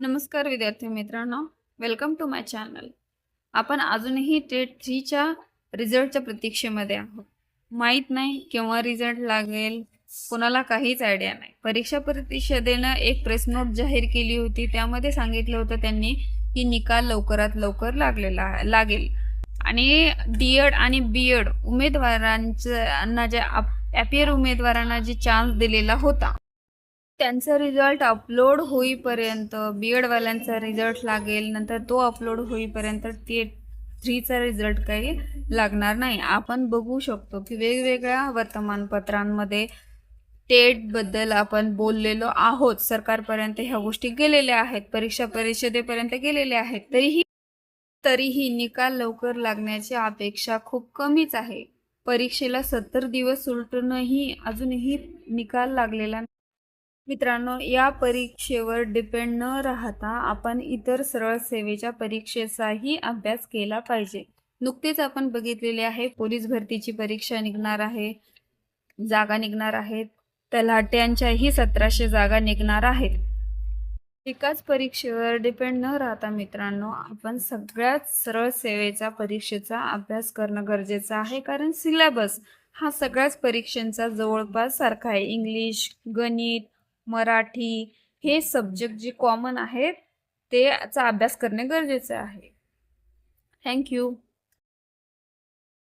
नमस्कार विद्यार्थी मित्रांनो. वेलकम टू माय चॅनल आपण अजूनही टेट थ्रीच्या रिझल्टच्या प्रतीक्षेमध्ये आहोत. माहीत नाही केव्हा रिझल्ट लागेल कोणाला काहीच आयडिया नाही. परीक्षा परिषदेनं एक प्रेस नोट जाहीर केली होती. त्यामध्ये सांगितलं होतं त्यांनी की निकाल लवकरात लवकर लागलेला लागेल. आणि डी एड आणि बी एड उमेदवारांच्या जे ॲपियर उमेदवारांना जे चान्स दिलेला होता. त्यांचा रिझल्ट अपलोड होईपर्यंत बी एडवाल्यांचा रिझल्ट लागेल नंतर तो अपलोड होईपर्यंत ते थ्रीचा रिझल्ट काही लागणार नाही. आपण बघू शकतो की वेगवेगळ्या वर्तमानपत्रांमध्ये टेटबद्दल आपण बोललेलो आहोत. सरकारपर्यंत ह्या गोष्टी गेलेल्या आहेत परीक्षा परिषदेपर्यंत गेलेल्या आहेत. तरीही तरीही निकाल लवकर लागण्याची अपेक्षा खूप कमीच आहे. परीक्षेला सत्तर दिवस उलटूनही अजूनही निकाल लागलेला नाही. मित्रांनो या परीक्षेवर डिपेंड न राहता आपण इतर सरळ सेवेच्या परीक्षेचाही अभ्यास केला पाहिजे. नुकतेच आपण बघितलेले आहे पोलीस भरतीची परीक्षा निघणार आहे जागा निघणार आहेत तलाट्यांच्याही सतराशे जागा निघणार आहेत. एकाच परीक्षेवर डिपेंड न राहता मित्रांनो आपण सगळ्यात सरळ सेवेचा परीक्षेचा अभ्यास करणं गरजेचं आहे कारण सिलेबस हा सगळ्याच परीक्षांचा जवळपास सारखा आहे. इंग्लिश गणित मराठी हे सब्जेक्ट जे कॉमन आहेत त्याचा अभ्यास करणे गरजेचे आहे. थँक्यू